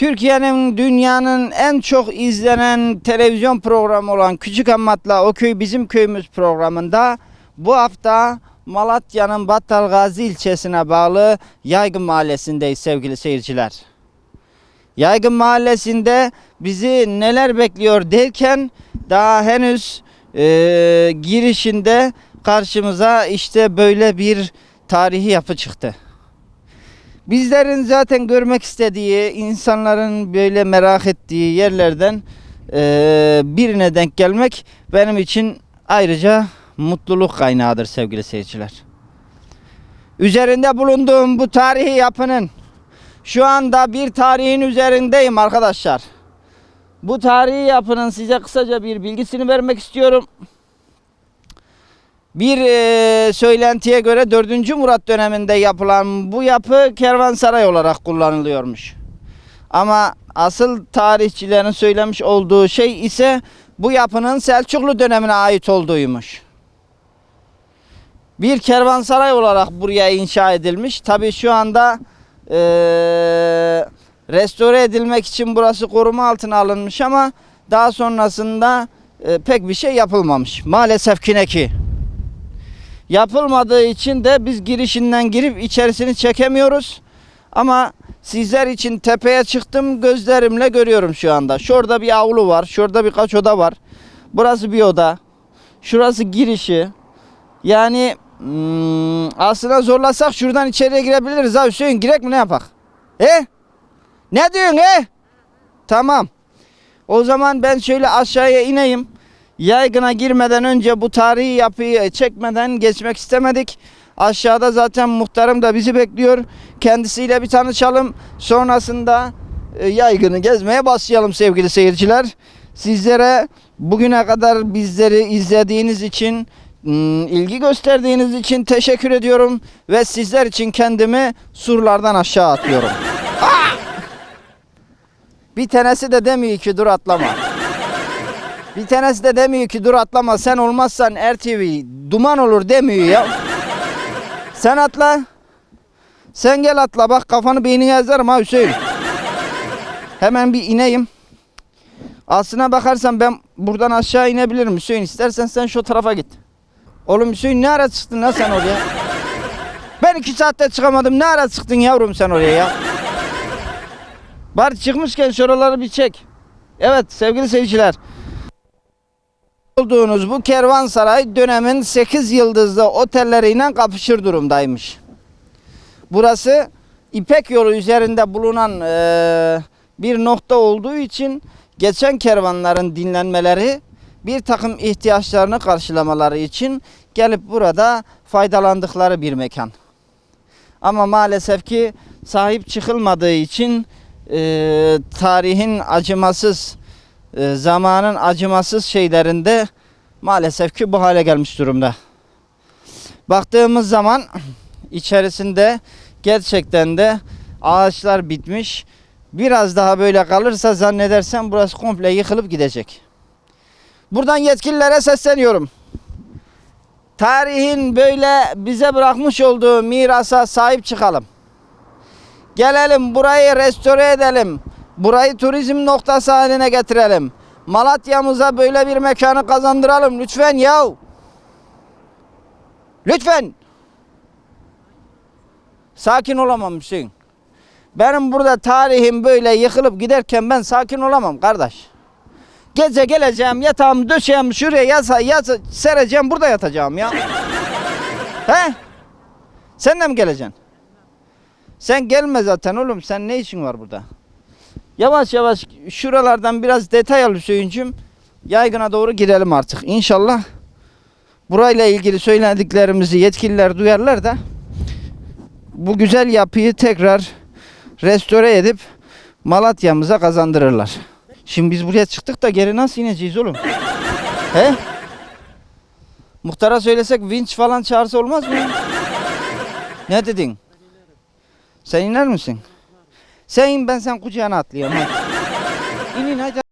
Türkiye'nin dünyanın en çok izlenen televizyon programı olan Küçük Ammat'la O Köy Bizim Köyümüz programında bu hafta Malatya'nın Battalgazi ilçesine bağlı Yaygın Mahallesi'ndeyiz sevgili seyirciler. Yaygın Mahallesi'nde bizi neler bekliyor derken daha henüz e, girişinde karşımıza işte böyle bir tarihi yapı çıktı. Bizlerin zaten görmek istediği, insanların böyle merak ettiği yerlerden e, birine denk gelmek benim için ayrıca mutluluk kaynağıdır sevgili seyirciler. Üzerinde bulunduğum bu tarihi yapının şu anda bir tarihin üzerindeyim arkadaşlar. Bu tarihi yapının size kısaca bir bilgisini vermek istiyorum. Bir eee, söylentiye göre 4. Murat döneminde yapılan bu yapı kervansaray olarak kullanılıyormuş. Ama asıl tarihçilerin söylemiş olduğu şey ise bu yapının Selçuklu dönemine ait olduğuymuş. Bir kervansaray olarak buraya inşa edilmiş. Tabi şu anda eee, restore edilmek için burası koruma altına alınmış ama daha sonrasında eee, pek bir şey yapılmamış. Maalesef ki ne ki. Yapılmadığı için de biz girişinden girip içerisini çekemiyoruz. Ama sizler için tepeye çıktım gözlerimle görüyorum şu anda. Şurada bir avlu var. Şurada birkaç oda var. Burası bir oda. Şurası girişi. Yani hmm, aslında zorlasak şuradan içeriye girebiliriz ha Hüseyin. Girek mi ne yapak? He? Ne diyorsun he? Tamam. O zaman ben şöyle aşağıya ineyim. Yaygına girmeden önce bu tarihi yapıyı çekmeden geçmek istemedik. Aşağıda zaten muhtarım da bizi bekliyor. Kendisiyle bir tanışalım. Sonrasında e, yaygını gezmeye başlayalım sevgili seyirciler. Sizlere bugüne kadar bizleri izlediğiniz için, ilgi gösterdiğiniz için teşekkür ediyorum. Ve sizler için kendimi surlardan aşağı atıyorum. Bir tanesi de demiyor ki dur atlama. Bir tanesi de demiyor ki dur atlama sen olmazsan RTV duman olur demiyor ya. Sen atla. Sen gel atla bak kafanı beynine ezerim ha Hüseyin. Hemen bir ineyim. Aslına bakarsan ben buradan aşağı inebilirim Hüseyin. İstersen sen şu tarafa git. Oğlum Hüseyin ne ara çıktın lan sen oraya? Ben iki saatte çıkamadım. Ne ara çıktın yavrum sen oraya ya? Bari çıkmışken şuraları bir çek. Evet sevgili seyirciler olduğunuz bu kervansaray dönemin 8 yıldızlı otelleriyle kapışır durumdaymış. Burası İpek yolu üzerinde bulunan eee, bir nokta olduğu için geçen kervanların dinlenmeleri bir takım ihtiyaçlarını karşılamaları için gelip burada faydalandıkları bir mekan. Ama maalesef ki sahip çıkılmadığı için eee, tarihin acımasız e, zamanın acımasız şeylerinde maalesef ki bu hale gelmiş durumda. Baktığımız zaman içerisinde gerçekten de ağaçlar bitmiş. Biraz daha böyle kalırsa zannedersem burası komple yıkılıp gidecek. Buradan yetkililere sesleniyorum. Tarihin böyle bize bırakmış olduğu mirasa sahip çıkalım. Gelelim burayı restore edelim. Burayı turizm noktası haline getirelim. Malatya'mıza böyle bir mekanı kazandıralım lütfen yav. Lütfen. Sakin olamam Hüseyin. Benim burada tarihim böyle yıkılıp giderken ben sakin olamam kardeş. Gece geleceğim yatağımı döşeğim şuraya yasa, yasa, sereceğim burada yatacağım ya. He? Sen de mi geleceksin? Sen gelme zaten oğlum. Sen ne işin var burada? Yavaş yavaş şuralardan biraz detay al Hüseyin'cim. Yaygına doğru girelim artık. İnşallah burayla ilgili söylediklerimizi yetkililer duyarlar da bu güzel yapıyı tekrar restore edip Malatya'mıza kazandırırlar. Şimdi biz buraya çıktık da geri nasıl ineceğiz oğlum? He? Muhtara söylesek vinç falan çağırsa olmaz mı? Ne dedin? Sen iner misin? Sen in ben sen kucağına atlayayım. hadi. İn in hadi.